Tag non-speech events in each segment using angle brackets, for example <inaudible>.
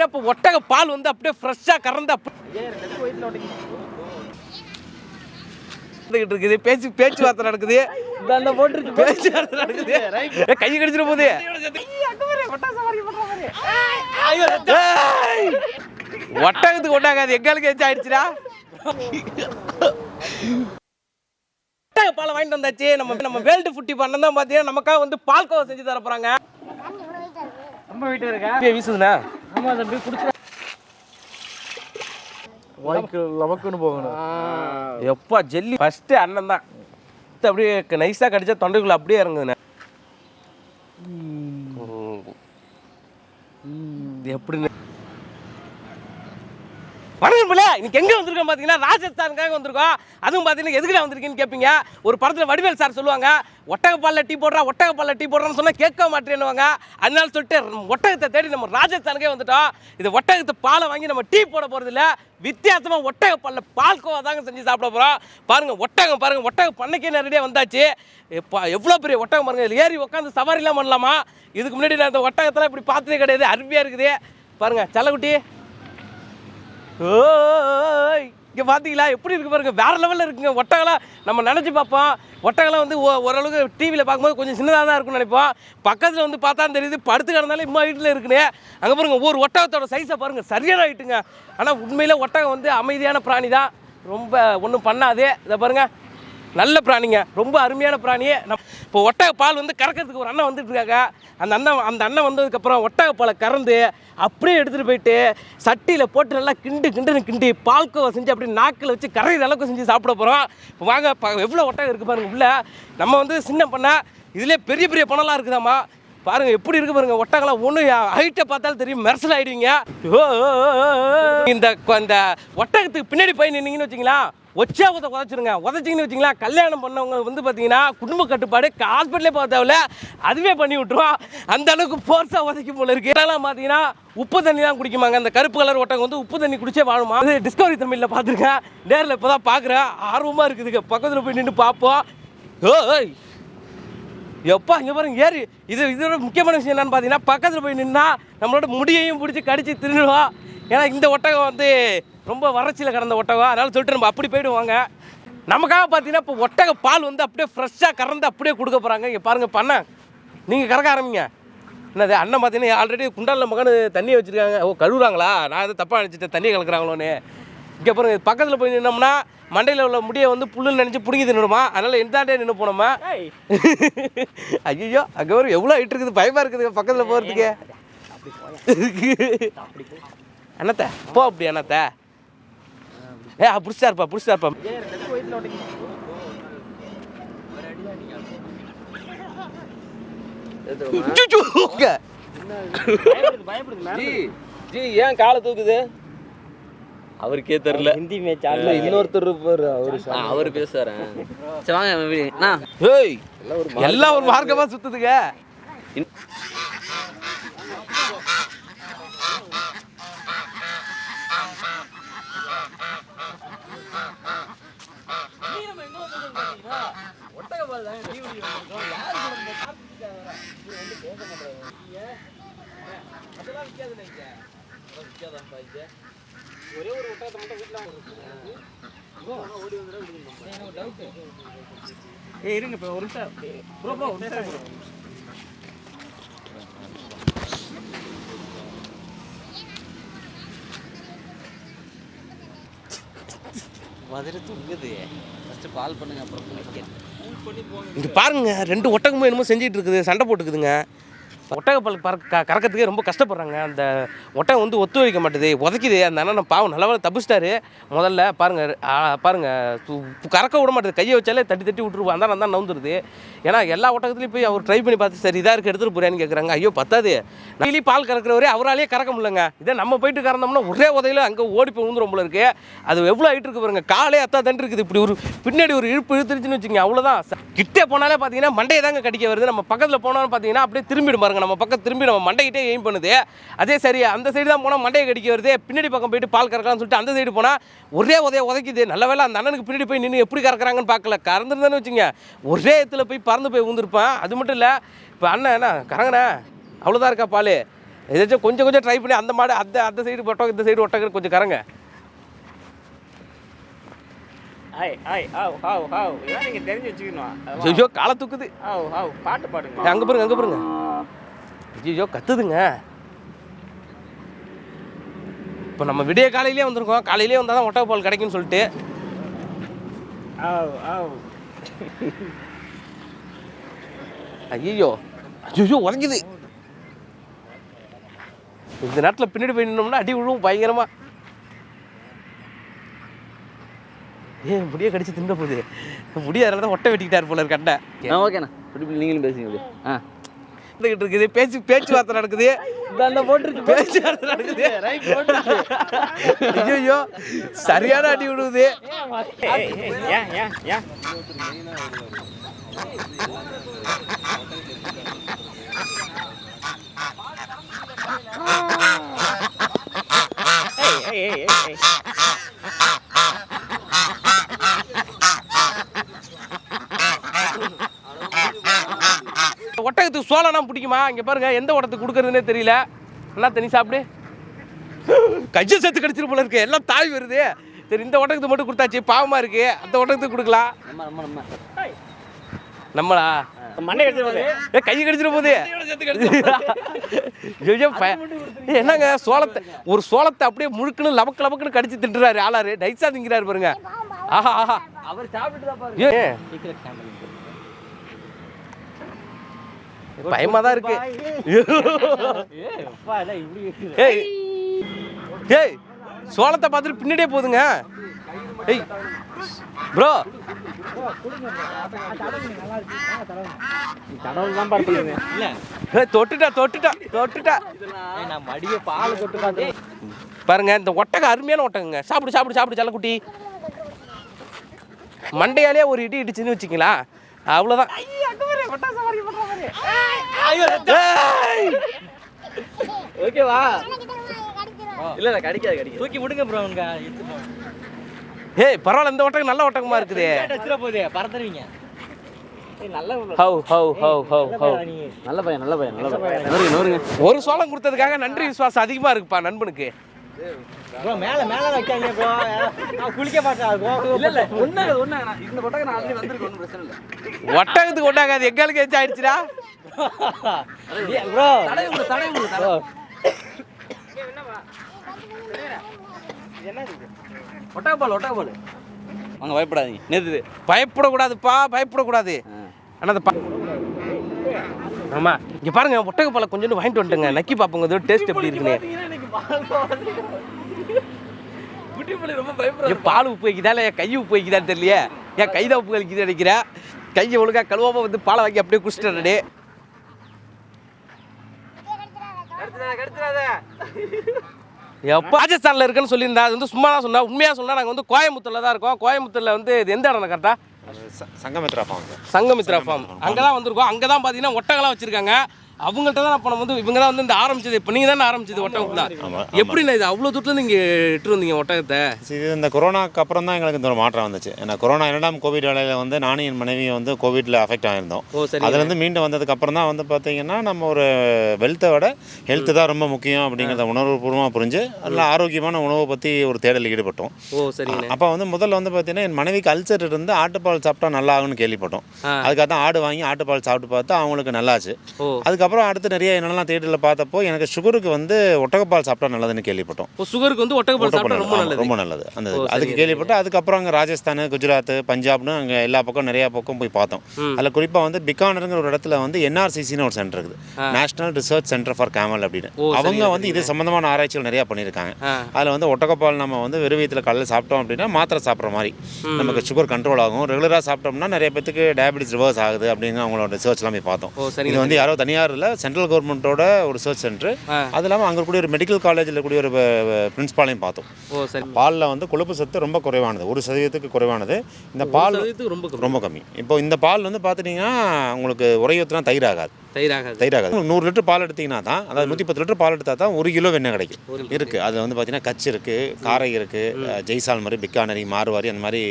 பார்த்தீங்கன்னா இப்போ ஒட்டக பால் வந்து அப்படியே ஃப்ரெஷ்ஷாக கறந்து அப்படி நடந்துகிட்டு இருக்குது. பேச்சு பேச்சுவார்த்தை நடக்குது. அந்த போட்டுருச்சு பேச்சுவார்த்தை நடக்குது. கை கடிச்சிட போகுது! ஒட்டகத்துக்கு ஒட்டாகாது. எங்களுக்கு எச்சு ஆயிடுச்சுடா? ஒட்டக பாலை வாங்கிட்டு வந்தாச்சு. நம்ம நம்ம வேல்டு ஃபுட்டி பண்ண தான் பார்த்தீங்கன்னா நமக்காக வந்து பால்கோவா செஞ்சு தர போறாங்க நம்ம வீட்டு இருக்கா? அப்படியே வீசுதுண்ணா. ஆமா தம்பி குடிச்சு வாய்க்கு லவக்குன்னு போகணும். எப்பா ஜெல்லி. ஃபர்ஸ்ட் அண்ணன் தான். அப்படியே கடிச்சா தொண்டைக்குள்ள அப்படியே இறங்குதுண்ணே. இது எப்படின்னு பிள்ளை இன்னைக்கு எங்கே வந்திருக்கோம் பார்த்தீங்கன்னா ராஜஸ்தானுக்காக வந்திருக்கோம். அதுவும் பார்த்தீங்கன்னா எதுக்குடா வந்திருக்கீங்கன்னு கேட்பீங்க ஒரு படத்தில் வடிவேல் சார் சொல்லுவாங்க ஒட்டகப்பாலில் டீ போடுறா ஒட்டகப்பாலில் டீ போடுறான்னு சொன்னால் கேட்க மாட்டேன்னுவாங்க. அதனால சொல்லிட்டு ஒட்டகத்தை தேடி நம்ம ராஜஸ்தானுக்கே வந்துட்டோம். இது ஒட்டகத்தை பாலை வாங்கி நம்ம டீ போட போகிறது இல்லை வித்தியாசமாக ஒட்டகப்பாலில் பால்கோவா தாங்க செஞ்சு சாப்பிட போகிறோம் பாருங்கள் ஒட்டகம் பாருங்கள் ஒட்டகம் பண்ணைக்கே நேரடியாக வந்தாச்சு. இப்போ எவ்வளோ பெரிய ஒட்டகம் பாருங்க இதில் ஏறி உட்காந்து சவாரிலாம் பண்ணலாமா? இதுக்கு முன்னாடி நான் இந்த ஒட்டகத்தெல்லாம் இப்படி பார்த்ததே கிடையாது அருமையாக இருக்குது. பாருங்க செல்லக்குட்டி. ஓய். இங்கே பார்த்தீங்களா எப்படி இருக்கு பாருங்க. வேற லெவலில் இருக்குங்க. ஒட்டகலாம் நம்ம நினச்சி பார்ப்போம். ஒட்டகலாம் வந்து ஓ- ஓரளவுக்கு டிவியில் பார்க்கும்போது கொஞ்சம் சின்னதாக தான் இருக்கும்னு நினைப்போம். பக்கத்தில் வந்து பார்த்தா தெரியுது படுத்து கிடந்தாலும் இம்மா வீட்டில் இருக்குன்னு அங்கே பாருங்க ஒவ்வொரு ஒட்டகத்தோட சைஸை பாருங்கள் சரியான ஆகிட்டுங்க ஆனால் உண்மையில் ஒட்டகம் வந்து அமைதியான பிராணி தான் ரொம்ப ஒன்றும் பண்ணாது. இதை பாருங்கள் நல்ல பிராணிங்க. ரொம்ப அருமையான பிராணி இப்போ ஒட்டக பால் வந்து கறக்கிறதுக்கு ஒரு அண்ணன் வந்துட்டு இருக்காங்க அந்த அண்ணன் அந்த அண்ணன் வந்ததுக்கப்புறம் ஒட்டக பாலை கறந்து அப்படியே எடுத்துகிட்டு போயிட்டு சட்டியில் போட்டு நல்லா கிண்டு கிண்டுன்னு கிண்டி பால்கோவை செஞ்சு அப்படியே நாக்கில் வச்சு கரையிற அளவுக்கு செஞ்சு சாப்பிட போகிறோம் இப்போ வாங்க எவ்வளோ ஒட்டகம் இருக்குது பாருங்க உள்ள. நம்ம வந்து சின்ன பண்ண இதிலே பெரிய பெரிய பணம்லாம் இருக்குதாம்மா. பாருங்க எப்படி இருக்கு பாருங்க ஒட்டகலாம் ஒன்று ஹைட்டை பார்த்தாலும் தெரியும். மெர்சல் ஆயிடுவீங்க. ஓ, இந்த இந்த ஒட்டகத்துக்கு பின்னாடி போய் நின்னீங்கன்னு வச்சிங்களா ஒச்சா உத உதச்சிருங்க. உதச்சிங்கன்னு வச்சிங்களா கல்யாணம் பண்ணவங்க வந்து பார்த்தீங்கன்னா குடும்ப கட்டுப்பாடு ஹாஸ்பிட்டலே போக தேவையில்ல. அதுவே பண்ணி விட்டுருவோம். அந்த அளவுக்கு ஃபோர்ஸாக உதைக்கும் போல இருக்கு. இதெல்லாம் பார்த்தீங்கன்னா உப்பு தண்ணி தான் குடிக்குமாங்க. அந்த கருப்பு கலர் ஒட்டகம் வந்து உப்பு தண்ணி குடிச்சே வாழுமா? அது டிஸ்கவரி தமிழில் பார்த்துருக்கேன் நேரில் இப்போ தான் பார்க்குறேன் ஆர்வமாக இருக்குதுங்க. பக்கத்தில் போய் நின்று பார்ப்போம். ஓய் எப்பா இங்கே பாருங்க ஏறி. இது இதோட முக்கியமான விஷயம் என்னன்னு பார்த்தீங்கன்னா பக்கத்தில் போய் நின்னா நம்மளோட முடியையும் பிடிச்சி கடிச்சு திருடுவோம். ஏன்னா இந்த ஒட்டகம் வந்து ரொம்ப வறட்சியில் கிடந்த ஒட்டகம் அதனால சொல்லிட்டு நம்ம அப்படி போயிடுவாங்க நமக்காக பார்த்தீங்கன்னா இப்போ ஒட்டக பால் வந்து அப்படியே ஃப்ரெஷ்ஷாக கறந்து அப்படியே கொடுக்க போகிறாங்க இங்கே பாருங்கள் பண்ண நீங்கள் கறக்க ஆரம்பிங்க என்னது அண்ணன் பார்த்தீங்கன்னா ஆல்ரெடி குண்டாலில் மகன் தண்ணி வச்சுருக்காங்க ஓ கழுவுறாங்களா நான் எதுவும் தப்பாக நினச்சிட்டேன் தண்ணி கலக்குறாங்களோன்னு இங்கே பாருங்க பக்கத்தில் போய் நின்னோம்னா மண்டையில் உள்ள முடியை வந்து புல்லுன்னு நினச்சி பிடிங்கி தின்னுடுமா அதனால் எந்தாண்டே நின்று போனோமா ஐயோ அங்கே ஒரு எவ்வளோ ஹைட் இருக்குது பயமாக இருக்குது பக்கத்தில் போகிறதுக்கு அண்ணத்த போ அப்படி அண்ணத்த ஏ பிடிச்சா இருப்பா பிடிச்சா இருப்பா. ஜி ஜி ஏன் காலை தூக்குது? அவருக்கே தெரியல. ஹிந்தி மேட்ச் இன்னொருத்தர் இருப்பாரு அவரு அவர் பேசுறாரு. சரி வாங்க வீடு. அண்ணா. ஏய் எல்லாம் ஒரு மார்க்கமா சுத்துதுங்க. ஒரே ஒரு ஒட்டகத்தை மட்டும் வீட்டில் ஏய் இருங்க இப்போ ஒரு நிமிஷம். ப்ரோ ப்ரோ ஒரு நிமிஷம். மதுரை தூங்குது. ஃபர்ஸ்ட் பால் பண்ணுங்க அப்புறம் குளிக்க இங்கே பாருங்க ரெண்டு ஒட்டகமும் என்னமோ செஞ்சுட்டு இருக்குது சண்டை போட்டுக்குதுங்க. ஒட்டகப்பல் பறக்க கறக்கிறதுக்கே ரொம்ப கஷ்டப்படுறாங்க. அந்த ஒட்டகம் வந்து ஒத்து வைக்க மாட்டுது உதைக்குது. அந்த அண்ணன் பாவம் நல்ல வேலை தப்பிச்சிட்டாரு. முதல்ல பாருங்க பாருங்கள் பாருங்க கறக்க விட மாட்டேது. கையை வச்சாலே தட்டி தட்டி விட்டுருவோம். அந்த தான் நவுந்துருது. ஏன்னா எல்லா ஒட்டகத்துலையும் போய் அவர் ட்ரை பண்ணி பார்த்து சரி இதாக இருக்கு எடுத்துகிட்டு போறியான்னு கேட்குறாங்க ஐயோ பத்தாது. டெய்லி பால் கறக்கிறவரே அவராலேயே கறக்க முடியலங்க. இதே நம்ம போயிட்டு கறந்தோம்னா ஒரே உதையில அங்கே ஓடி போய் விழுந்துரும் போல இருக்கு. அது எவ்வளோ ஆகிட்டு இருக்கு பாருங்க. காலே அத்தா தண்டு இருக்குது. இப்படி ஒரு பின்னாடி ஒரு இழுப்பு இழுத்துருச்சுன்னு வச்சுங்க அவ்வளோதான் கிட்டே போனாலே பார்த்தீங்கன்னா மண்டையை தாங்க கடிக்க வருது. நம்ம பக்கத்தில் போனோம்னு பார்த்தீங்கன்னா அப்படியே திரும்பிடும் பாருங்க நம்ம பக்கம் திரும்பி நம்ம மண்டைக்கிட்டே எய்ம் பண்ணுது. அதே சரி அந்த சைடு தான் போனால் மண்டையை கடிக்க வருது. பின்னாடி பக்கம் போயிட்டு பால் கறக்கலாம்னு சொல்லிட்டு அந்த சைடு போனால் ஒரே உதைய உதைக்குது. நல்ல வேளை அந்த அண்ணனுக்கு பின்னாடி போய் நின்று எப்படி கறக்குறாங்கன்னு பார்க்கல. கறந்துருந்தேன்னு வச்சுங்க ஒரே இடத்துல போய் பறந்து போய் ஊந்துருப்பேன் அது மட்டும் இல்லை இப்போ அண்ணன் என்ன கறங்கண்ணே அவ்வளோதான் இருக்கா பால்? ஏதாச்சும் கொஞ்சம் கொஞ்சம் ட்ரை பண்ணி அந்த மாடு அந்த அந்த சைடு ஒட்டகம் இந்த சைடு ஒட்டகம் கொஞ்சம் கரங்க ஐய் காலை தூக்குது. பாட்டு பாடுங்க. அங்கே பாருங்க அங்கே பாருங்க. ஐயோ கத்துதுங்க. இப்போ நம்ம விடிய காலையிலே வந்திருக்கோம். காலையிலே வந்தால் தான் ஒட்டக பால் கிடைக்கும்னு சொல்லிட்டு. ஐயோ ஐயோ உதைக்குது இந்த நேரத்தில் பின்னாடி போய் நின்னோம்னா அடி விழுவும் பயங்கரமா. ஏ முடிய கடிச்சு தின்ன போகுது. முடிய அதனால தான் ஒட்டை வெட்டிக்கிட்டார் போல இருக்கு கண்டை ஆ ஓகேண்ணா. நீங்களும் பேசுங்க ஆ. இருந்துகிட்டு இருக்குது. பேச்சு பேச்சுவார்த்தை நடக்குது. பேச்சுவார்த்தை நடக்குது. ஐயோ சரியான அடி விடுவது ஏய் ஏய் ஏன் ஏன் ஏன் ஏய் ஏய் ஏய் ஏய் ஒட்டகத்துக்கு சோளம்னா பிடிக்குமா? இங்க பாருங்க எந்த ஒட்டத்துக்கு கொடுக்கறதுனே தெரியல. என்ன தண்ணி சாப்பிடு. கஜ சேர்த்து கடிச்சிரு போல இருக்கு. எல்லாம் தாய் வருது. சரி இந்த ஒட்டகத்துக்கு மட்டும் கொடுத்தாச்சு. பாவமா இருக்கு. அந்த ஒட்டகத்துக்கு கொடுக்கலாம். நம்ம நம்ம நம்ம. நம்மளா? மண்டை எடுத்து வந்து ஏ கை கடிச்சிட போகுது என்னங்க சோளத்தை ஒரு சோளத்தை அப்படியே முழுக்குன்னு லபக்கு லபக்குன்னு கடிச்சு திட்டுறாரு ஆளாரு. நைஸா திங்கிறாரு பாருங்க. ஆஹா ஆஹா. அவர் சாப்பிட்டு தான் பாருங்க ஏன் சீக்கிரம் கேமரா பயமா தான் இருக்கு. ஏய் ஏய் சோளத்தை பார்த்துட்டு பின்னாடியே போதுங்க. ஏய் ப்ரோ தொட்டுட்டா தொட்டுட்டா தொட்டுட்டா. நான் மடியை பால் பார்த்தேன். பாருங்க இந்த ஒட்டகம் அருமையான ஒட்டகங்க. சாப்பிடு சாப்பிடு சாப்பிடு செல்லக்குட்டி மண்டையாலே ஒரு இடி இடிச்சுன்னு வச்சுங்களா அவ்வளோதான்! ஓகேவா? கடிச்சிரும் இல்ல இல்ல கடிக்காது கடிக்காது. தூக்கி விடுங்க ப்ரோ போ ஏய் பரவாயில்ல இந்த ஒட்டகம் நல்ல ஒட்டகமா இருக்குது. போகுது பறந்துருவீங்க. நல்ல உள்ள ஹவ் ஹவ் ஹவ் ஹவ் ஹவ். நீ. நல்ல பையன் நல்ல பையன் நல்ல பையன். ஒரு சோளம் கொடுத்ததுக்காக நன்றி விசுவாசம் அதிகமா இருக்குப்பா நண்பனுக்கு. ப்ரோ மேலே மேலே வைக்காங்க ப்ரோ. நான் குளிக்க மாட்டேன். இல்ல இல்ல ஒண்ணு ஒண்ணு இந்த பட்டக்க நான் ஆல்ரெடி வந்திருக்கு ஒன்றும் பிரச்சனை இல்லை. ஒட்டகத்துக்கு ஒட்டாகாது. எங்களுக்கு எச்சு ஆயிடுச்சுடா. ப்ரோ. தடவை விடு தடவை விடு தடவை. ஒட்டகப்பால் ஒட்டகப்பால் வாங்க பயப்படாதீங்க. நேத்து பயப்படக்கூடாதுப்பா பயப்படக்கூடாது. ஆனால் அந்த ஆமா. இங்க பாருங்க ஒட்டக பழம் கொஞ்சோண்டு வாங்கிட்டு வந்துட்டுங்க நக்கி பார்ப்போங்க இதோட டேஸ்ட் எப்படி இருக்குன்னு. ரொம்ப பால் உப்பு வைக்குதா இல்லை என் கை உப்பு வைக்குதான்னு தெரியலையே. என் கைதா உப்பு கழிக்குது நினைக்கிறேன் கையை ஒழுங்கா கழுவாம வந்து பாலை வாங்கி அப்படியே குடிச்சிட்டு எப்போ ராஜஸ்தானில் இருக்குன்னு சொல்லியிருந்தா அது வந்து சும்மா தான் சொன்னா உண்மையாக சொன்னால் நாங்கள் வந்து கோயம்புத்தூரில் தான் இருக்கோம். கோயம்புத்தூரில் வந்து இது எந்த இடம் கரெக்டாக சங்கமித்ரா ஃபார்ம் சங்கமித்ரா ஃபார்ம் அங்கே தான் வந்திருக்கோம். அங்கே தான் பார்த்தீங்கன்னா ஒட்டகம்லாம் வச்சிருக்காங்க. அவங்கள்ட்ட தான் இப்போ நம்ம வந்து இவங்க தான் வந்து இந்த ஆரம்பிச்சது இப்போ நீங்கள் தானே ஆரம்பிச்சது ஒட்டகம் தான் எப்படிண்ணா இது? அவ்வளோ தூரத்துலேருந்து இங்கே இட்டு வந்தீங்க ஒட்டகத்தை? இது இந்த கொரோனாக்கு அப்புறம் தான் எங்களுக்கு இந்த மாற்றம் வந்துச்சு. ஏன்னா கொரோனா இரண்டாம் கோவிட் வேலையில் வந்து நானும் என் மனைவியும் வந்து கோவிட்ல அஃபெக்ட் சரி அதுலேருந்து மீண்டு வந்ததுக்கு அப்புறம் தான் வந்து பார்த்தீங்கன்னா நம்ம ஒரு வெல்த்தை விட ஹெல்த்து தான் ரொம்ப முக்கியம் அப்படிங்கிறத உணர்வுபூர்வமாக புரிஞ்சு நல்ல ஆரோக்கியமான உணவை பற்றி ஒரு தேடலில் ஈடுபட்டோம். ஓ சரிங்கண்ணே அப்போ வந்து முதல்ல வந்து பார்த்தீங்கன்னா என் மனைவிக்கு அல்சர் இருந்து ஆட்டுப்பால் சாப்பிட்டா நல்லா ஆகும்னு கேள்விப்பட்டோம். அதுக்காக தான் ஆடு வாங்கி ஆட்டுப்பால் சாப்பிட்டு பார்த்தா அவங்களுக்கு நல்லாச்சு. ஓ. அதுக்கப்புறம் அடுத்து நிறைய என்னெல்லாம் தேட்டரில் பார்த்தப்போ எனக்கு சுகருக்கு வந்து ஒட்டகப்பால் சாப்பிட்டா நல்லதுன்னு கேள்விப்பட்டோம். இப்போ சுகருக்கு வந்து ஒட்டகப்பால் சாப்பிட்டா ரொம்ப நல்லது. ரொம்ப நல்லது. அந்த அதுக்கு சரி, கேள்விப்பட்டு அதுக்கப்புறம் அங்கே ராஜஸ்தான் குஜராத் பஞ்சாப்னு அங்கே எல்லா பக்கம் நிறையா பக்கம் போய் பார்த்தோம். அதில் குறிப்பாக வந்து பிகானருங்கிற ஒரு இடத்துல வந்து என்ஆர்சிசின்னு ஒரு சென்டர் இருக்குது. National research centre for camel அப்படின்னு. அவங்க வந்து இது சம்மந்தமான ஆராய்ச்சிகள் நிறையா பண்ணியிருக்காங்க. அதில் வந்து ஒட்டகப்பால் நம்ம வந்து வெறும் வயிற்றுல காலையில் சாப்பிட்டோம் அப்படின்னா மாத்திரை சாப்பிட்ற மாதிரி. நமக்கு சுகர் கண்ட்ரோல் ஆகும். ரெகுலராக சாப்பிட்டோம்னா நிறைய பேத்துக்கு டயபிட்டிஸ் ரிவர்ஸ் ஆகுது அப்படின்னு அவங்களோட ரிசர்ச்லாம் போய் பார்த்தோம். இது வந்து யாரோ தனியார் இல்லை சென்ட்ரல் கவர்மெண்ட்டோட ஒரு ரிசர்ச் சென்டர். அது இல்லாமல் அங்கே கூடிய ஒரு மெடிக்கல் காலேஜில் கூடிய ஒரு பிரின்ஸ்பாலையும் பார்த்தோம். ஓ சரி. பாலில் வந்து கொழுப்பு சத்து ரொம்ப குறைவானது. ஒரு சதவீதத்துக்கு குறைவானது. இந்த பால் ரொம்ப. ரொம்ப கம்மி. இப்போ இந்த பால் வந்து பார்த்துட்டிங்கன்னா உங்களுக்கு உரையூத்துனா தயிர் ஆகாது தயிர் ஆகாது தயிர் ஆகாது நூறு லிட்டர் பால் எடுத்தீங்கன்னா தான் அதாவது நூற்றி பத்து லிட்டர் பால் எடுத்தால் தான் ஒரு கிலோ வெண்ணெய் கிடைக்கும். இருக்குது அதில் வந்து பார்த்தீங்கன்னா கச்சு இருக்குது காரை இருக்குது ஜெய்சால் மாதிரி பிக்கானரி மார்வாரி அந்த மாதிரி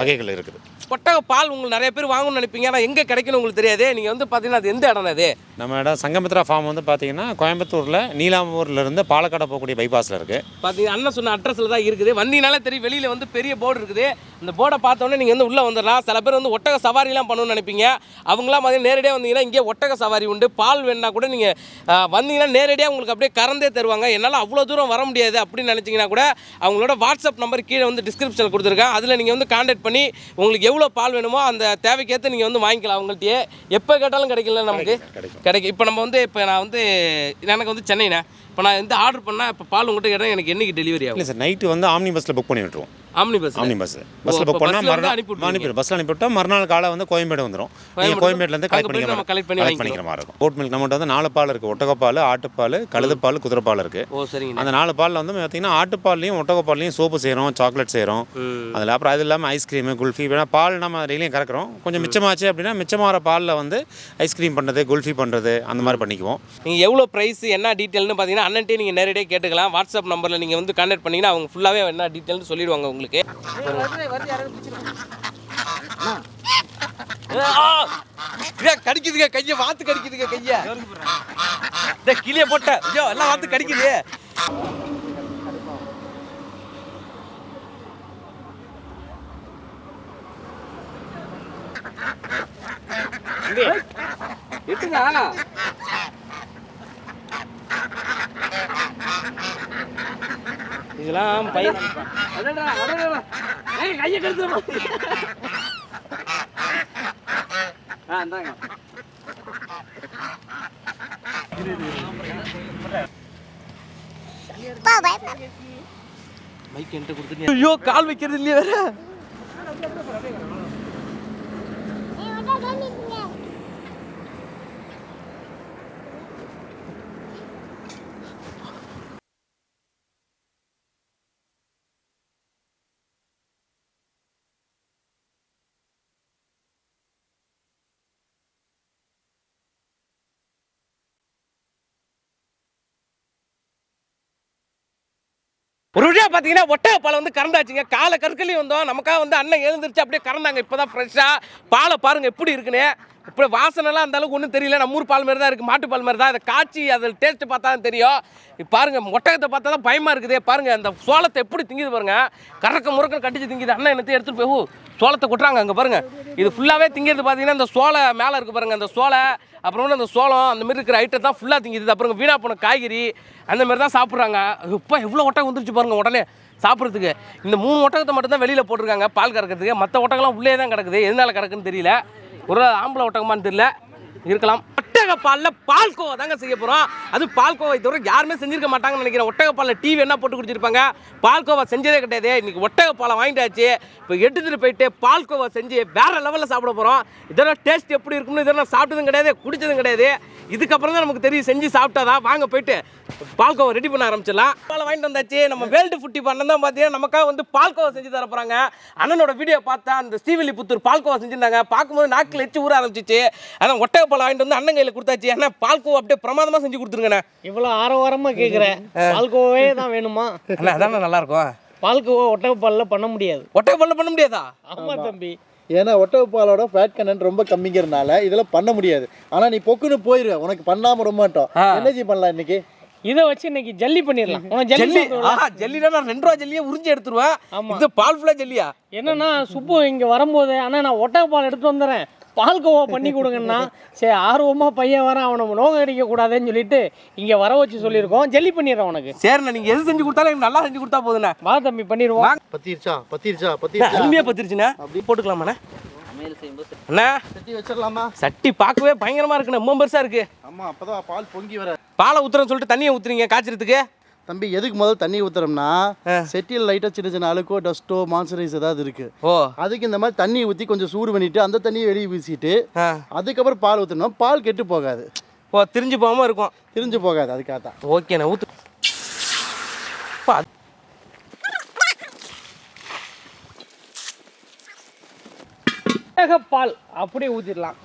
வகைகள் இருக்குது. ஒட்டக பால் உங்களுக்கு நிறைய பேர் வாங்கணும்னு நினைப்பீங்க. ஆனால் எங்கே கிடைக்கும்னு உங்களுக்கு தெரியாது. நீங்கள் வந்து பார்த்தீங்கன்னா அது எந்த இடம் அது? நம்ம இடம் சங்கமித்ரா ஃபார்ம் வந்து பார்த்தீங்கன்னா கோயம்புத்தூரில் நீலாம்பூர்லேருந்து பாலக்காடு போகக்கூடிய பைபாஸில் இருக்குது பார்த்தீங்க அண்ணன் சொன்ன அட்ரஸில் தான் இருக்குது. வந்தீங்கனாலே தெரியும் வெளியில் வந்து பெரிய போர்டு இருக்குது. இந்த போர்டை பார்த்தோன்னே நீங்கள் வந்து உள்ளே வந்துடலாம். சில பேர் வந்து ஒட்டக சவாரிலாம் பண்ணணும்னு நினைப்பீங்க. அவங்களாம் பார்த்தீங்கன்னா நேரடியாக வந்தீங்கன்னா இங்கே ஒட்டக சவாரி உண்டு. பால் வேணுன்னா கூட நீங்கள் வந்தீங்கன்னா நேரடியாக உங்களுக்கு அப்படியே கறந்தே தருவாங்க. என்னால் அவ்வளோ தூரம் வர முடியாது அப்படின்னு நினச்சிங்கன்னா கூட அவங்களோட வாட்ஸ்அப் நம்பர் கீழே வந்து டிஸ்கிரிப்ஷனில் கொடுத்துருக்கேன். அதில் நீங்கள் வந்து காண்டாக்ட் பண்ணி உங்களுக்கு எவ்வளோ பால் வேணுமோ அந்த தேவைக்கேற்ற நீங்கள் வந்து வாங்கிக்கலாம். அவங்கள்ட்டயே எப்போ கேட்டாலும் கிடைக்கல நமக்கு. கிடைக்கும். இப்போ நம்ம வந்து இப்போ நான் வந்து எனக்கு வந்து சென்னைண்ணே. இப்போ நான் வந்து ஆர்டர் பண்ணால் இப்போ பால் உங்கள்கிட்ட கேட்டால் எனக்கு என்னைக்கு டெலிவரி ஆகும்? இல்லை சார் நைட்டு வந்து ஆம்னி பஸ்ஸில் புக் பண்ணி விட்டுருவோம். ஆம்னி பஸ் ஆம்னி பஸ் பஸ்ஸில் புக் பண்ணால் மறுநாள் அனுப்பி பஸ்ஸில் அனுப்பிவிட்டா மறுநாள் காலை வந்து கோயம்பேடு வந்துடும் நீங்கள் கோயம்பேடு கோயம்பேட்லேருந்து அங்க கலெக்ட் பண்ணிக்கிற நம்ம collect பண்ணி கலெக்ட் பண்ணிக்கிற மாதிரி இருக்கும். கோட் மில்க் நம்மகிட்ட வந்து நாலு பால் இருக்குது ஒட்டகப்பால் ஆட்டுப்பால் கழுதுப்பால் குதிரைப்பால் இருக்குது ஓ சரிங்கண்ணா அந்த நாலு பாலில் வந்து பார்த்தீங்கன்னா ஆட்டுப்பால்லையும் ஒட்டகப்பால்லையும் சோப்பு செய்கிறோம் சாக்லேட் செய்கிறோம். அதில் அப்புறம் அது இல்லாமல் ஐஸ்கிரீமு குல்ஃபி வேணா பால் நம்ம டெய்லியும் கறக்குறோம். கொஞ்சம் மிச்சமாச்சு அப்படின்னா மிச்சமாகிற பாலில் வந்து ஐஸ்கிரீம் பண்ணுறது குல்ஃபி பண்ணுறது அந்த மாதிரி பண்ணிக்குவோம். நீங்கள் எவ்வளோ ப்ரைஸ் என்ன டீட்டெயில்னு பார்த்தீங்கன்னா அண்ணன்ட்டே நீங்கள் நேரடியாக கேட்டுக்கலாம். வாட்ஸ்அப் நம்பரில் நீங்கள் வந்து கான்டாக்ட் பண்ணிங்கன்னா அவங்க ஃபுல்லாகவே என்ன டீட்டெயில்னு சொல்லிடுவாங்க உங்களுக்கு. கடிக்குதுங்க கையை வாத்து கடிக்குதுங்க கையை. கிளிய போட்ட. ஐயோ எல்லாம் வாத்து கடிக்குது. எட்டுங்க இதெல்லாம் பையன் கையை கடிச்சிட ஆ இந்தாங்க. மைக் என்கிட்ட கொடுத்துட்டு ஐயோ கால் வைக்கிறது இல்லையே வேற ஏய் வந்தா கண்டிப்பீங்க ஒரு வழியாக பார்த்தீங்கன்னா ஒட்டக பாலை வந்து கறந்தாச்சுங்க. காலை கற்களையும் வந்தோம். நமக்காக வந்து அண்ணன் எழுந்திருச்சு அப்படியே கறந்தாங்க. இப்போ தான் ஃப்ரெஷ்ஷாக பாலை பாருங்கள் எப்படி இருக்குன்னு. இப்போ வாசனைலாம் அந்தளவுக்கு ஒன்றும் தெரியல. நம்ம ஊர் பால் மாதிரி தான் இருக்குது மாட்டு பால் மாதிரி தான். அதை காய்ச்சி அதில் டேஸ்ட்டு பார்த்தா தான் தெரியும். இப்போ பாருங்கள் மொட்டகத்தை பார்த்தா தான் பயமாக இருக்குதே. பாருங்கள் அந்த சோளத்தை எப்படி திங்குது பாருங்கள் கறக்க முறக்க கட்டிச்சு திங்குது. அண்ணன் என்னத்தையும் எடுத்துகிட்டு போய் ஓ, சோளத்தை கொட்டுறாங்க அங்கே பாருங்கள் இது ஃபுல்லாகவே திங்கிறது பார்த்தீங்கன்னா இந்த சோளை மேலே இருக்குது பாருங்கள் அந்த சோளை அப்புறம் வந்து அந்த சோளம் அந்த மாதிரி இருக்கிற ஐட்டம் தான் ஃபுல்லாக திங்குது. அப்புறம் வீணாக போன காய்கறி அந்த மாதிரி தான் சாப்பிட்றாங்க. இப்போ எவ்வளோ ஒட்டகம் வந்துருச்சு பாருங்கள் உடனே சாப்பிட்றதுக்கு. இந்த மூணு ஒட்டகத்தை மட்டும் தான் வெளியில் போட்டிருக்காங்க பால் கறக்கிறதுக்கு. மற்ற ஒட்டகம்லாம் உள்ளே தான் கிடக்குது. எதனால் கிடக்குன்னு தெரியல. ஒரு ஆம்பளை ஒட்டகமான்னு தெரியல. இருக்கலாம். ஒட்டகப்பாலில் பால்கோவா தாங்க செய்ய போகிறோம் அது பால்கோவை தவிர யாருமே செஞ்சிருக்க மாட்டாங்கன்னு நினைக்கிறேன். ஒட்டகப்பாலில் டிவி என்ன போட்டு குடிச்சிருப்பாங்க? பால்கோவா செஞ்சதே கிடையாது. இன்றைக்கி ஒட்டகப்பாலை வாங்கிட்டாச்சு. இப்போ எடுத்துகிட்டு போயிட்டு பால்கோவா செஞ்சு வேற லெவலில் சாப்பிட போகிறோம் இதெல்லாம் டேஸ்ட் எப்படி இருக்கும்னு இதெல்லாம் சாப்பிட்டதும் கிடையாது குடித்ததும் கிடையாது. இதுக்கப்புறம் தான் நமக்கு தெரியும் செஞ்சு சாப்பிட்டாதான் வாங்க போயிட்டு பால்கோவா ரெடி பண்ண ஆரம்பிச்சிடலாம். பாலை வாங்கிட்டு வந்தாச்சு. நம்ம வேல்டு ஃபுட்டி பண்ண தான் பார்த்தீங்கன்னா நமக்காக வந்து பால்கோவா செஞ்சு தர போகிறாங்க அண்ணனோட வீடியோ பார்த்தா அந்த ஸ்ரீவில்லிபுத்தூர் பால்கோவா செஞ்சுருந்தாங்க. பார்க்கும்போது நாக்கில் எச்சு ஊற ஆரம்பிச்சிச்சு. அதான் ஒட்டகப்பால் வாங்கிட்டு வந்து அண்ணன் கையில் கொடுத்தாச்சு. ஏன்னா பால்கோவா அப்படியே பிரமாதமாக செஞ்சு கொடுத்துருங்கண்ணே. இவ்வளோ ஆரவாரமா கேட்குற பால்கோவே தான் வேணுமா? அண்ணா அதான் நல்லா இருக்கும் பால்கோவா ஒட்டகப்பாலில் பண்ண முடியாது. ஒட்டக பால்ல பண்ண முடியாதா? ஆமா தம்பி. ஏன்னா ஒட்டகப்பாலோட ஃபேட் கண்டென்ட் ரொம்ப கம்மிங்கிறனால இதெல்லாம் பண்ண முடியாது. ஆனா நீ பொக்குன்னு போயிரு. உனக்கு பண்ணாம ரொம்ப மாட்டோம். ஆ. என்னஜி பண்ணலாம் இன்னைக்கு? இதை வச்சு இன்னைக்கு ஜல்லி பண்ணிடலாம். உனக்கு ஜல்லி ஜல்லினா நான் ரெண்டு ரூபா ஜல்லியே உறிஞ்சி எடுத்துருவேன். ஆமா. இது பால் ஃபுல்லாக ஜல்லியா? என்னன்னா சுப்பு இங்க வரும்போது அண்ணா நான் ஒட்டகப்பால் எடுத்து வந்துடுறேன் பால்கோவா பண்ணி கொடுங்கன்னா சரி ஆர்வமா பையன் வரேன் அவனை நோக அடிக்க கூடாதுன்னு சொல்லிட்டு இங்க வர வச்சு சொல்லியிருக்கோம். ஜல்லி பண்ணிடுறேன் உனக்கு. சரிண்ணா நீங்க எது செஞ்சு கொடுத்தாலும் எனக்கு நல்லா செஞ்சு கொடுத்தா போதுண்ணா. வா தம்பி பண்ணிடுவோம். பத்திருச்சா பத்திருச்சா பத்திருச்சா? அருமையா பத்திருச்சுண்ணா. அப்படி போட்டுக்கலாமாண்ணே? அண்ணா. சட்டி வச்சிடலாமா? சட்டி பார்க்கவே பயங்கரமா இருக்குண்ணே ரொம்ப பெருசா இருக்கு. ஆமா அப்பதான் பால் பொங்கி வர. பாலை ஊத்துறேன்னு சொல்லிட்டு தண்ணியை ஊத்துறீங்க காய்ச்சறதுக்கு? தம்பி எதுக்கு முதல்ல தண்ணி ஊத்துறோம்னா செட்டியில் லைட்டா சின்ன சின்ன அழுக்கோ டஸ்ட்டோ மான்சரைஸ் ஏதாவது இருக்கு. ஓ. அதுக்கு இந்த மாதிரி தண்ணி ஊற்றி கொஞ்சம் சூடு பண்ணிட்டு அந்த தண்ணியை வெளியே வீசிட்டு. அதுக்கப்புறம் பால் ஊற்றணும் பால் கெட்டு போகாது. ஓ திரிஞ்சு போகாம இருக்கும். திரிஞ்சு போகாது அதுக்காக தான். ஓகேண்ணே ஊத்து. பா, பால் அப்படியே ஊத்திடலாம்.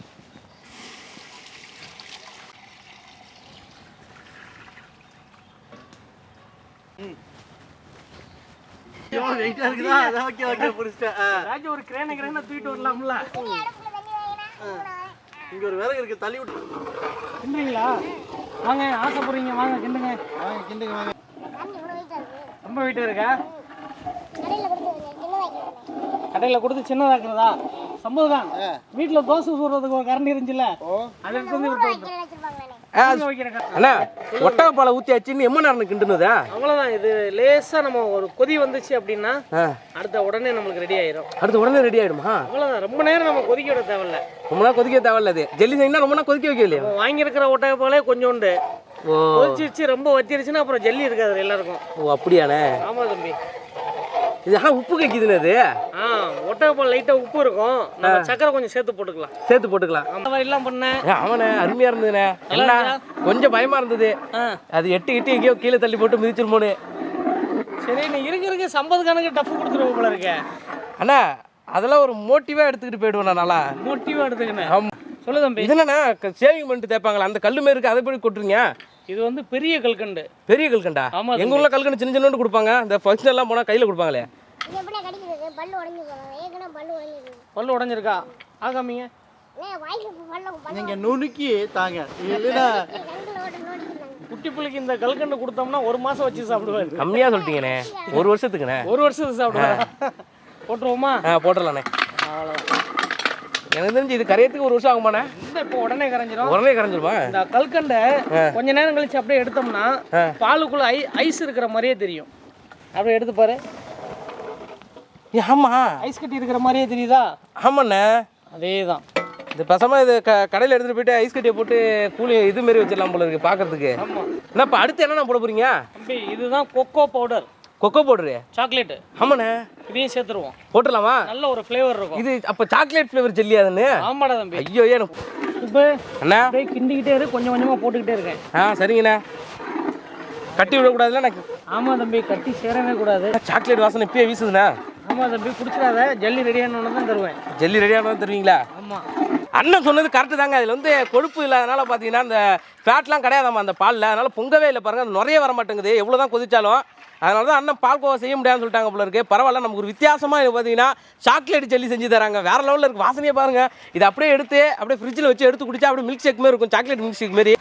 வெயிட்டா இருக்குதா? அதான் ஓகே ஓகே புடிச்சிட்டேன். ஆ. ஏதாச்சும் ஒரு கிரேன கிரேன தூக்கிட்டு வரலாம்ல? இங்க ஒரு விறகு இருக்கு தள்ளி விட்டு கிண்டுறீங்களா? வாங்க ஆசைப்படுறீங்க. வாங்க கிண்டுங்க. வாங்க கிண்டுங்க வாங்க. இவ்வளோ வெயிட்டா இருக்கு? ரொம்ப கடையில் கொடுத்து சின்னதாக்குறதா சம்பவம் தான். வீட்டில் தோசை சுடுறதுக்கு ஒரு கரண்டி இருந்துச்சுல்ல? அதை எடுத்து வந்து அண்ணா ஒட்டகப்பாலை ஊற்றியாச்சுன்னு எம்ம நேரம் கிண்டுனதா? அவ்வளோதான் இது லேசாக நம்ம ஒரு கொதி வந்துச்சு அப்படின்னா அடுத்த உடனே நம்மளுக்கு ரெடி ஆயிரும். அடுத்து உடனே ரெடி ஆகிடுமா அவ்வளோதான் ரொம்ப நேரம் நம்ம கொதிக்க விட தேவையில்ல. ரொம்ப நேரம் கொதிக்க தேவையில்ல அது. ஜெல்லி ரொம்ப நேரம் கொதிக்க வைக்க இல்லையா வாங்கியிருக்கிற ஒட்டக போலே கொஞ்சோண்டு. கொதிச்சிருச்சு ரொம்ப வத்திருச்சுன்னா அப்புறம் ஜல்லி இருக்காது எல்லாருக்கும். ஓ அப்படியாண்ணே. ஆமா தம்பி. இது ஆனால் உப்பு கைக்குதுண்ணே அது. ஆ ஒட்டகப்பால் லைட்டாக உப்பு இருக்கும். நம்ம சக்கரை கொஞ்சம் சேர்த்து போட்டுக்கலாம். சேர்த்து போட்டுக்கலாம். அந்த மாதிரிலாம் பண்ணேன் ஏ, ஆமாண்ணே அருமையா இருந்ததுண்ணே. என்ன? கொஞ்சம் பயமா இருந்தது. அது எட்டு எட்டு எங்கேயோ கீழே தள்ளி போட்டு மிதிச்சிருமோனு சரி நீ இருக்க இருக்க சம்பது கணக்கு டஃப் கொடுத்துருவோம் போல இருக்க. அண்ணா அதெல்லாம் ஒரு மோட்டிவா எடுத்துக்கிட்டு போயிடுவேன் நான் நல்லா. மோட்டிவாக எடுத்துக்கினேன் ஆமா. சொல்லு தம்பி. இது என்னண்ணா சேவிங் பண்ணிட்டு தேய்ப்பாங்களா? அந்த கல்லு மாரி இருக்கு அதை போய் கொட்டுறீங்க? இது வந்து பெரிய கல்கண்டு. பெரிய கல்கண்டா? ஆமா எங்க ஊர்ல கல்கண்டு சின்ன சின்ன கொடுப்பாங்க. இந்த ஃபங்க்ஷன் எல்லாம் போனா கையில கொடுப்பாங்களே. பல்லு உடஞ்சிருக்கு. ஆகாமீங்க நீங்க நுணுக்கி தாங்க. இல்லைன்னா குட்டி பிள்ளைக்கு இந்த கல்கண்டு கொடுத்தோம்னா ஒரு மாசம் வச்சு சாப்பிடுவாரு. கம்மியா சொல்லிட்டீங்கண்ணே. ஒரு வருஷத்துக்குண்ணே. ஒரு வருஷத்துக்கு சாப்பிடுவாரு. போட்டுருவோமா? ஆ போட்டுடலாண்ணே எனக்கு தெரிஞ்சு இது கரையத்துக்கு ஒரு வருஷம் ஆகுமாண்ணே? இப்போ உடனே கரைஞ்சிரும். உடனே கரைஞ்சிருமா? இந்த கல்கண்டை கொஞ்ச நேரம் கழிச்சு அப்படியே எடுத்தோம்னா பாலுக்குள்ள ஐ ஐஸ் இருக்கிற மாதிரியே தெரியும். அப்படியே எடுத்து பாரு. ஆமா. ஐஸ் கட்டி இருக்கிற மாதிரியே தெரியுதா? ஆமாண்ணே. அதே தான் இது பசமா இது க கடையில் எடுத்துட்டு போயிட்டு ஐஸ் கட்டியை போட்டு கூலி இது மாரி வச்சிடலாம் போல இருக்கு பார்க்கறதுக்கு ஆமா. என்ன இப்போ அடுத்து என்னண்ணா போட போறீங்க? இதுதான் cocoa powder. Cocoa powder chocolate. ஆமாண்ணே. இதையும் சேர்த்துருவோம். போட்டுடலாமா? நல்ல ஒரு ஃப்ளேவர் இருக்கும். இது அப்போ சாக்லேட் ஃப்ளேவர் ஜெல்லியாதுன்னு ஆமாடா தம்பி. ஐயோ எனக்கு இப்போ அண்ணா. அப்படியே கிண்டிக்கிட்டே இரு கொஞ்சம் கொஞ்சமாக போட்டுக்கிட்டே இருக்கேன். ஆ சரிங்கண்ணா. கட்டி விடக்கூடாதுல்ல எனக்கு? ஆமாம் தம்பி கட்டி சேரவே கூடாது. சாக்லேட் வாசனை இப்பயே வீசுதுண்ணா. ஆமாம் தம்பி குடிச்சிடாத. ஜல்லி ரெடியானு தான் தருவேன். ஜெல்லி ரெடியானது தருவீங்களா? ஆமாம் அண்ணன் சொன்னது கரெக்டு தாங்க. அதில் வந்து கொழுப்பு இல்லாதனால பார்த்தீங்கன்னா அந்த ஃபேட்லாம் கிடையாதாம்மா அந்த பாலில். அதனால பொங்கவே இல்லை பாருங்க. அது நுரைய வர மாட்டேங்குது எவ்வளோ தான் கொதிச்சாலும். அதனால தான் அண்ணன் பால்கோவா செய்ய முடியாதுன்னு சொல்லிட்டாங்க போல இருக்கு. பரவாயில்ல நமக்கு ஒரு வித்தியாசமாக இது பார்த்தீங்கன்னா சாக்லேட் ஜெல்லி செஞ்சு தராங்க. வேற லெவலில் இருக்குது வாசனையே பாருங்க. இதை அப்படியே எடுத்து அப்படியே ஃப்ரிட்ஜில் வச்சு எடுத்து குடிச்சா அப்படியே மில்க் ஷேக் மாதிரி இருக்கும். சாக்லேட் மில்க் ஷேக் மாதிரி.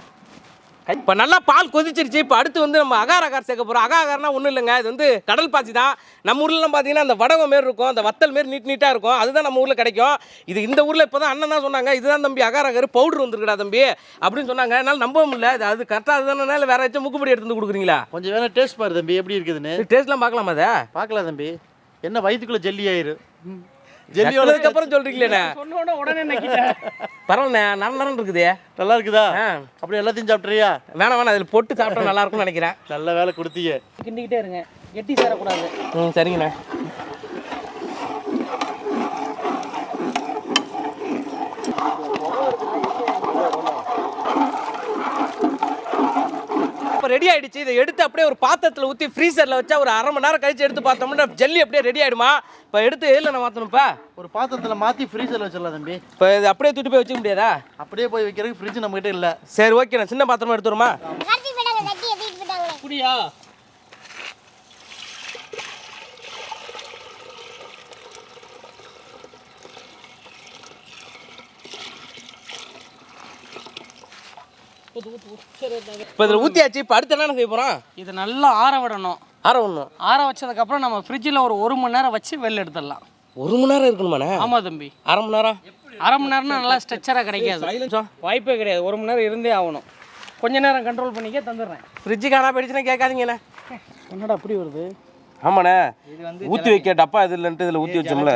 இப்போ நல்லா பால் கொதிச்சிருச்சு. இப்போ அடுத்து வந்து நம்ம அகார் அகார் சேர்க்க போகிறோம் அகா அகார்னா ஒன்றும் இல்லைங்க. இது வந்து கடல் பாசி தான். நம்ம ஊர்லலாம் பார்த்தீங்கன்னா அந்த வடகம் மாரி இருக்கும். அந்த வத்தல் மாரி நீட் நீட்டாக இருக்கும். அதுதான் நம்ம ஊரில் கிடைக்கும். இது இந்த ஊரில் இப்போ தான் அண்ணன் தான் சொன்னாங்க இதுதான் தம்பி அகார் அகார் பவுடர் வந்துருக்குடா தம்பி அப்படின்னு சொன்னாங்க. என்னால் நம்ப முடியல இது அது கரெக்டாக அதுதானே இல்லை வேற ஏதாச்சும் முக்குப்படி எடுத்து வந்து கொடுக்குறீங்களா? கொஞ்சம் வேணா டேஸ்ட் பாரு தம்பி எப்படி இருக்குதுன்னு. டேஸ்ட்லாம் பார்க்கலாமா அதை? பார்க்கலாம் தம்பி. என்ன வயிற்றுக்குள்ள ஜெல்லி ஆயிரு. ஜெல்லியோட ஜெல்லியோட அப்புறம் சொல்கிறீங்களேண்ணே சொன்ன உடனே நக்கிட்டேன். பரவாயில்லண்ணே நர நரன் இருக்குது. நல்லா இருக்குதா அப்படியே எல்லாத்தையும் சாப்பிட்றியா வேணாம் வேணாம் அதில் போட்டு சாப்பிட்டா நல்லா இருக்கும்னு நினைக்கிறேன். நல்ல வேலை கொடுத்தீங்க. கிண்டிக்கிட்டே இருங்க. கெட்டி சேரக்கூடாது. ம் சரிங்கண்ணே இப்போ ரெடி ஆயிடுச்சு. இதை எடுத்து அப்படியே ஒரு பாத்திரத்தில் ஊற்றி ஃப்ரீசரில் வச்சா ஒரு அரை மணி நேரம் கழிச்சு எடுத்து பார்த்தோம்னா ஜெல்லி அப்படியே ரெடி ஆயிடுமா? இப்போ எடுத்து எதில் நான் மாற்றணும்ப்பா ஒரு பாத்திரத்துல மாத்தி ஃப்ரீசர்ல வச்சிடலாம் தம்பி. இப்போ இது அப்படியே தூட்டி போய் வச்சுக்க முடியாதா? அப்படியே போய் வைக்கிறதுக்கு ஃப்ரிட்ஜ் நம்ம கிட்ட இல்ல. சரி ஓகே நான் சின்ன பாத்திரமா எடுத்துருமா அப்படியா இப்போ இதில் ஊற்றியாச்சு இப்போ அடுத்து என்ன செய்ய போகிறோம் இது நல்லா ஆற விடணும். ஆற ஒன்றும் ஆற வச்சதுக்கப்புறம் நம்ம ஃப்ரிட்ஜில் ஒரு ஒரு மணி நேரம் வச்சு வெளில எடுத்துடலாம். ஒரு மணி நேரம் இருக்கணுமாண்ணே? ஆமாம் தம்பி. அரை மணி நேரம்? அரை மணி நேரம்னா நல்லா ஸ்ட்ரெச்சராக கிடைக்காது. வாய்ப்பே கிடையாது. ஒரு மணி நேரம் இருந்தே ஆகணும். கொஞ்ச நேரம் கண்ட்ரோல் பண்ணிக்க தந்துடுறேன். ஃப்ரிட்ஜு காணா போயிடுச்சுன்னா கேட்காதீங்கண்ணே. என்னடா அப்படி வருது? ஆமாண்ணே. ஊற்றி வைக்க டப்பா இது இல்லைன்ட்டு இதில் ஊற்றி வச்சோம்ல.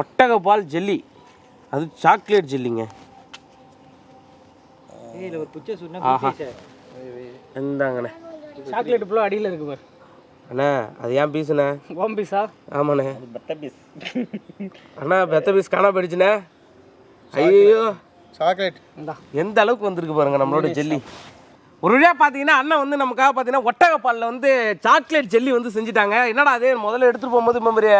ஒட்டக பால் ஜெல்லி. அது சாக்லேட் ஜெல்லிங்க. இந்தாங்கண்ணே. சாக்லேட் ஃபுல்லாக அடியில் இருக்கு பாரு. அண்ணா அது ஏன் பீஸுண்ணே? கோம்பிஸா ஆமாண்ணே. அண்ணா பெத்த பீஸ் காணா போயிடுச்சுண்ணே. ஐயோ. சாக்லேட். எந்த அளவுக்கு வந்திருக்கு பாருங்க நம்மளோட ஜெல்லி. ஒரு வழியாக பார்த்தீங்கன்னா அண்ணன் வந்து நமக்காக பார்த்தீங்கன்னா ஒட்டகப்பாலில் வந்து சாக்லேட் ஜெல்லி வந்து செஞ்சுட்டாங்க. என்னடா அதே? முதல்ல எடுத்துகிட்டு போகும்போது இந்த மாதிரி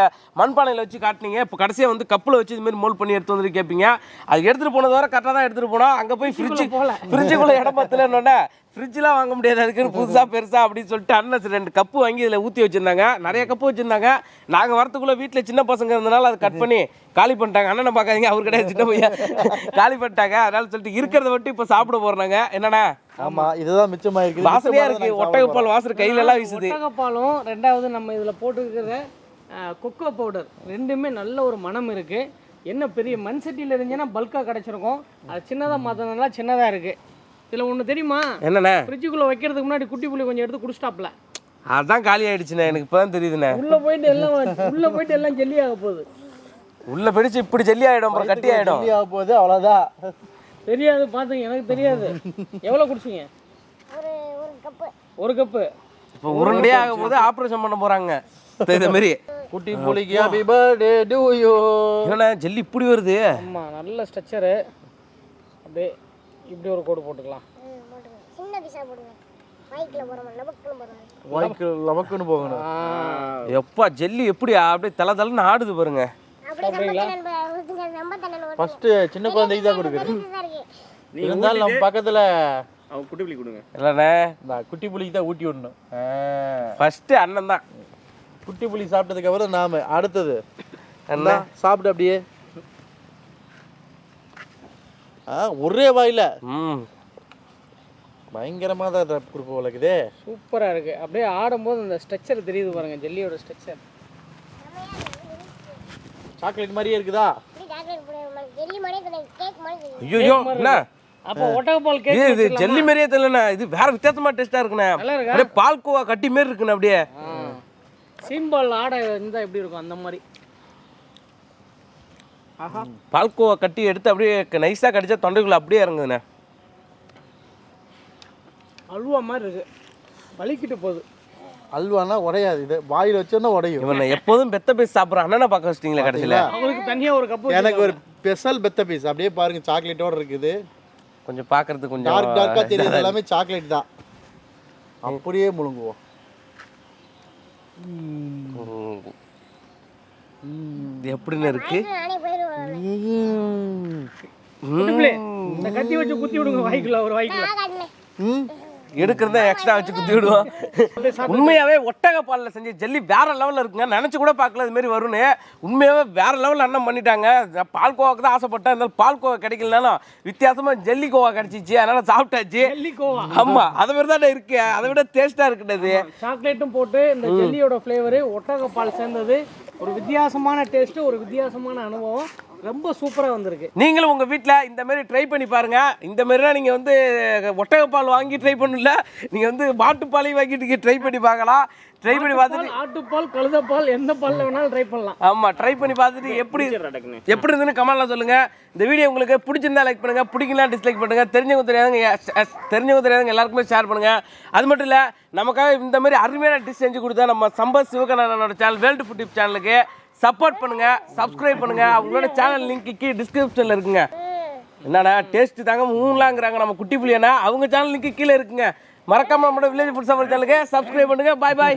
மண்பானையில் வச்சு காட்டினீங்க. இப்போ கடைசியாக வந்து கப்பில் வச்சு இது மாதிரி மோல் பண்ணி எடுத்து வந்துட்டு கேட்பீங்க அது எடுத்துகிட்டு போனது வரை கரெக்டாக தான் எடுத்துகிட்டு போனோம். அங்கே போய் ஃப்ரிட்ஜு. ஃப்ரிட்ஜுக்குள்ளே இடம் பத்தலன்னொன்னே ஃப்ரிட்ஜ்லாம் வாங்க முடியாது அதுக்குன்னு புதுசா பெருசா அப்படின்னு சொல்லிட்டு அண்ணன் ரெண்டு கப்பு வாங்கி இதில் ஊற்றி வச்சிருந்தாங்க. நிறைய கப்பு வச்சிருந்தாங்க. நாங்கள் வரத்துக்குள்ள வீட்டில் சின்ன பசங்க இருந்தனால அதை கட் பண்ணி காலி பண்ணிட்டாங்க. அண்ணனை பார்க்காதீங்க அவர் கிடையாது சின்ன பையன். <laughs> காலி பண்ணிட்டாங்க. அதனால சொல்லிட்டு இருக்கிறத மட்டும் இப்போ சாப்பிட போறாங்க என்னண்ணா? ஆமா இதுதான் மிச்சமாயிருக்கு. வாசனையா இருக்கு. ஒட்டகப்பால் வாசனை கையில எல்லாம் வீசுது. ஒட்டகப்பாலும் ரெண்டாவது நம்ம இதில் போட்டுருக்கிற கொக்கோ பவுடர் ரெண்டுமே நல்ல ஒரு மனம் இருக்கு. என்ன பெரிய மண் சட்டியில் இருந்துச்சுன்னா பல்காக கிடச்சிருக்கும். அது சின்னதாக மாற்றினதுனால சின்னதாக இருக்கு. இதில் ஒன்று தெரியுமா? என்னண்ணே? ஃப்ரிட்ஜுக்குள்ளே வைக்கிறதுக்கு முன்னாடி குட்டி புளி கொஞ்சம் எடுத்து குடிச்சிட்டாப்ல அதான் காலி ஆயிடுச்சுண்ணே. எனக்கு இப்பதான் தெரியுதுண்ணே. உள்ளே போயிட்டு எல்லாம் உள்ளே போயிட்டு எல்லாம் ஜெல்லி ஆக போகுது. உள்ள பிடிச்சு இப்படி ஜல்லி ஆயிடும் அப்புறம் கட்டி ஆயிடும். ஜல்லி ஆக போகுது அவ்வளவுதான். தெரியாது பார்த்துங்க எனக்கு தெரியாது. எவ்வளோ குடிச்சிங்க? ஒரு ஒரு கப்பு ஒரு கப்பு இப்போ உருண்டையே ஆகும் போது ஆப்ரேஷன் பண்ண போறாங்க. இந்த மாதிரி குட்டி புலிக்கு ஹாப்பி பர்த்டே டு யூ என்னண்ணே ஜல்லி இப்படி வருது? ஆமாம் நல்ல ஸ்ட்ரக்சரு அப்படியே இப்படி ஒரு கோடு போட்டுக்கலாம். சின்ன பீஸா போடுங்க. லவக்குன்னு போகணும். எப்பா ஜல்லி எப்படி? அப்படியே தலை தலைன்னு ஆடுது பாருங்க. ஃபர்ஸ்ட் சின்ன குழந்தைக்கு தான் இருக்கு. இருந்தாலும் நம்ம பக்கத்துல அவன் குட்டி புளி கொடுங்க. இல்லைண்ணே. இந்த குட்டி புலிக்கு தான் ஊட்டி விடணும். ஃபர்ஸ்ட் அண்ணன் தான். குட்டி புலி சாப்பிட்டதுக்கு அப்புறம் நாம அடுத்தது. என்ன என்ன சாப்பிட்டு அப்படியே. ஒரே வாயில. ம். பயங்கரமா தான் கொடுப்போம் உலகுதே சூப்பராக இருக்குது. அப்படியே ஆடும்போது அந்த ஸ்ட்ரக்சர் தெரியுது பாருங்க ஜெல்லியோட ஸ்ட்ரக்சர் சாக்லேட் மாதிரியே இருக்குதா? மாதிரி மாதிரி ஐயோ என்ன? அப்போ ஒட்டகப்பால் கேக் இது ஜல்லி மாதிரியே தெரியலண்ணே. இது வேற வித்தியாசமா டேஸ்டா இருக்குண்ணே? அப்படியே பால்கோவா கட்டி மாரி இருக்குண்ணே அப்படியே. சீம்பால் ஆடை இருந்தால் எப்படி இருக்கும் அந்த மாதிரி? பால்கோவா கட்டி எடுத்து அப்படியே நைஸா கடிச்சா தொண்டைக்குள்ள அப்படியே இறங்குதுண்ணே. அல்வா மாதிரி இருக்கு. வலிக்கிட்டு போகுது. அல்வானா உடையாது. இது வாயில வச்சோன்னா உடையும். இவனை எப்போதும் பெத்த பேசி சாப்பிட்ற அண்ணனை பார்க்க வச்சிட்டீங்களா கடைசியில. அவங்களுக்கு தனியாக ஒரு கப்பு எனக்கு ஒரு ஸ்பெஷல் பெத்த பீஸ் அப்படியே பாருங்க சாக்லேட்டோட இருக்குது. கொஞ்சம் பார்க்கறதுக்கு கொஞ்சம் டார்க் டார்க்கா தெரியுது. எல்லாமே சாக்லேட் தான். அப்படியே முழுங்குவோம். எப்படின்னு இருக்கு? இந்த கத்தி வச்சு குத்தி விடுங்க வாய்க்குள்ள ஒரு வாய்க்குள்ள. எடுக்கிறத எக்ஸ்ட்ரா வச்சு குத்தி விடுவோம். உண்மையாவே ஒட்டக பாலில் செஞ்ச ஜல்லி வேற லெவலில் இருக்குங்க. நினச்சி கூட பார்க்கல இது மாதிரி வரும்னு. உண்மையாவே வேற லெவலில் அண்ணன் பண்ணிட்டாங்க. பால் கோவாக்கு தான் ஆசைப்பட்டேன். இருந்தாலும் பால் கோவா கிடைக்கலனாலும் வித்தியாசமா ஜல்லி கோவா கிடைச்சிச்சு. அதனால சாப்பிட்டாச்சு. ஜெல்லிக்கோவா ஆமா அதை மாதிரி தான் இருக்கு. அதை விட டேஸ்டா இருக்குது சாக்லேட்டும் போட்டு இந்த ஜெல்லியோட ஃப்ளேவரு ஒட்டகப்பால் சேர்ந்தது. ஒரு வித்தியாசமான டேஸ்ட் ஒரு வித்தியாசமான அனுபவம். ரொம்ப சூப்பராக வந்திருக்கு. நீங்களும் உங்க வீட்டில் இந்த மாதிரி ட்ரை பண்ணி பாருங்க. இந்த மாதிரிலாம் நீங்க வந்து ஒட்டகப்பால் வாங்கி ட்ரை பண்ணல. நீங்க வந்து மாட்டுப்பாலையும் வாங்கிட்டு ட்ரை பண்ணி பார்க்கலாம். ட்ரை பண்ணி பார்த்துட்டு பால், ஆட்டுப்பால் கழுதப்பால் எந்த பால்ல வேணாலும் ட்ரை பண்ணலாம். ஆமா ட்ரை பண்ணி பார்த்துட்டு எப்படி எப்படி இருந்துன்னு கமெண்ட்ல சொல்லுங்க. இந்த வீடியோ உங்களுக்கு பிடிச்சிருந்தா லைக் பண்ணுங்க பிடிக்கலாம் டிஸ்லைக் பண்ணுங்க. தெரிஞ்சவங்க தெரியாதவங்க தெரிஞ்சவங்க தெரியாதவங்க எல்லாருக்குமே ஷேர் பண்ணுங்க. அது மட்டும் இல்ல நமக்காக இந்த மாதிரி அருமையான டிஷ் செஞ்சு கொடுத்தா நம்ம சம்பத் சிவகண்ணனோட சேனல் வேர்ல்டு ஃபுட் டிப் சேனலுக்கு சப்போர்ட் பண்ணுங்க சப்ஸ்கிரைப் பண்ணுங்க. அவங்களோட சேனல் லிங்க் கீழே டிஸ்கிரிப்ஷன்ல இருக்குங்க. என்னடா டேஸ்ட் தாங்க மூணுலாங்கிறாங்க நம்ம குட்டி புள்ளியனா? அவங்க சேனல் லிங்க் கீழே இருக்குங்க. மறக்காம நம்மளோட வில்லேஜ் ஃபுட் சஃபர் சேனலுக்கு சப்ஸ்கிரைப் பண்ணுங்க. Bye bye